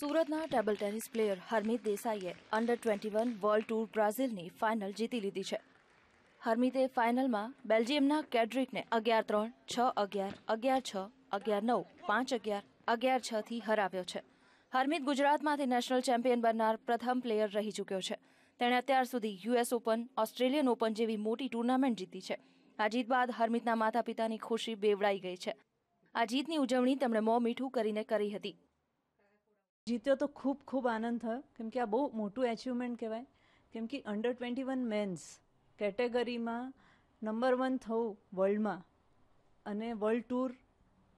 સુરતના table tennis player Harmeet દેસાઈએ under twenty one world tour બ્રાઝિલની final જીતી લીધી છે. હરમિતે ફાઇનલમાં બેલ્જિયમના કેડ્રિકને અગિયાર ત્રણ છ અગિયાર અગિયાર છ અગિયાર નવ પાંચ અગિયાર અગિયાર છથી હરાવ્યો છે. હરમિત ગુજરાતમાંથી નેશનલ ચેમ્પિયન બનનાર પ્રથમ પ્લેયર રહી ચૂક્યો છે. તેણે અત્યાર સુધી યુએસ ઓપન ઓસ્ટ્રેલિયન ઓપન જેવી મોટી ટુર્નામેન્ટ જીતી છે. આ જીત બાદ હરમિતના માતા પિતાની ખુશી બેવડાઈ ગઈ છે. આ જીતની ઉજવણી તેમણે મોં મીઠું કરીને કરી હતી. જીત્યો તો ખૂબ ખૂબ આનંદ થયો. કેમ કે આ બહુ મોટું એચિવમેન્ટ કહેવાય. કેમ કે અંડર ટ્વેન્ટી વન મેન્સ કેટેગરીમાં નંબર વન થવું વર્લ્ડમાં અને વર્લ્ડ ટૂર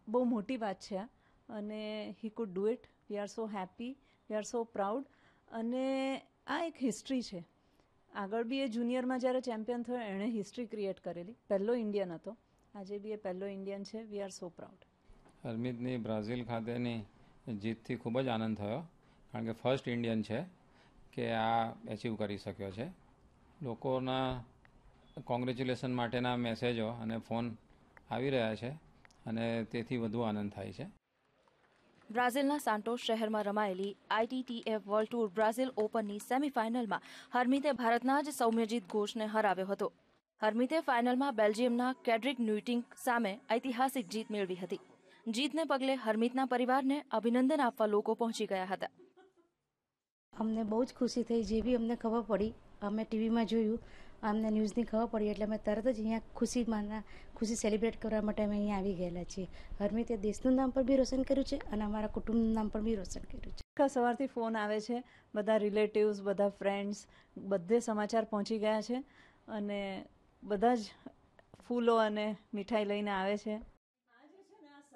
બહુ મોટી વાત છે આ. અને he could do it we are so happy we are so proud અને આ એક હિસ્ટ્રી છે. આગળ બી એ જુનિયરમાં જ્યારે ચેમ્પિયન થયો, એણે હિસ્ટ્રી ક્રિએટ કરેલી. પહેલો ઇન્ડિયન હતો. આજે બી એ પહેલો ઇન્ડિયન છે. વી આર સો પ્રાઉડ હરમિતની બ્રાઝિલ ખાતેની જીતથી ખૂબ જ આનંદ થયો. કારણ કે ફર્સ્ટ ઇન્ડિયન છે કે આ એચીવ કરી શક્યો છે. લોકોના કોંગ્રેચ્યુલેશન માટેના મેસેજો અને ફોન આવી રહ્યા છે અને તેથી વધુ આનંદ થાય છે. બ્રાઝિલના સાન્ટોસ શહેરમાં રમાયેલી આઈટીટીએફ વર્લ્ડ ટૂર બ્રાઝિલ ઓપનની સેમીફાઇનલમાં હર્મિતે ભારતના જ સૌમ્યજીત ઘોષને હરાવ્યો હતો. હર્મિતે ફાઇનલમાં બેલ્જિયમના કેડ્રિક ન્યુટિંગ સામે ઐતિહાસિક જીત મેળવી હતી. જીતને પગલે હરમિતના પરિવારને અભિનંદન આપવા લોકો પહોંચી ગયા હતા. અમને બહુ જ ખુશી થઈ જે બી અમને ખબર પડી અમે ટીવીમાં જોયું અમને ન્યૂઝની ખબર પડી એટલે અમે તરત જ અહીંયા ખુશી માના ખુશી સેલિબ્રેટ કરવા માટે અમે અહીંયા આવી ગયેલા છીએ. હરમિતે દેશનું નામ પણ બી રોશન કર્યું છે અને અમારા કુટુંબનું નામ પણ બી રોશન કર્યું છે. આખા સવારથી ફોન આવે છે બધા રિલેટિવ્સ બધા ફ્રેન્ડ્સ બધે સમાચાર પહોંચી ગયા છે અને બધા જ ફૂલો અને મીઠાઈ લઈને આવે છે.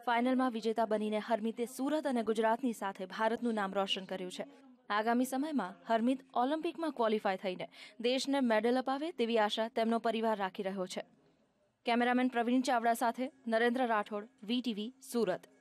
ફાઇનલમાં વિજેતા બનીને હરમિતે સુરત અને ગુજરાતની સાથે ભારતનું નામ રોશન કર્યું છે. આગામી સમયમાં હરમિત ઓલિમ્પિકમાં ક્વોલિફાય થઈને દેશને મેડલ અપાવે તેવી આશા તેમનો પરિવાર રાખી રહ્યો છે. કેમેરામેન પ્રવીણ ચાવડા સાથે નરેન્દ્ર રાઠોડ વીટીવી સુરત.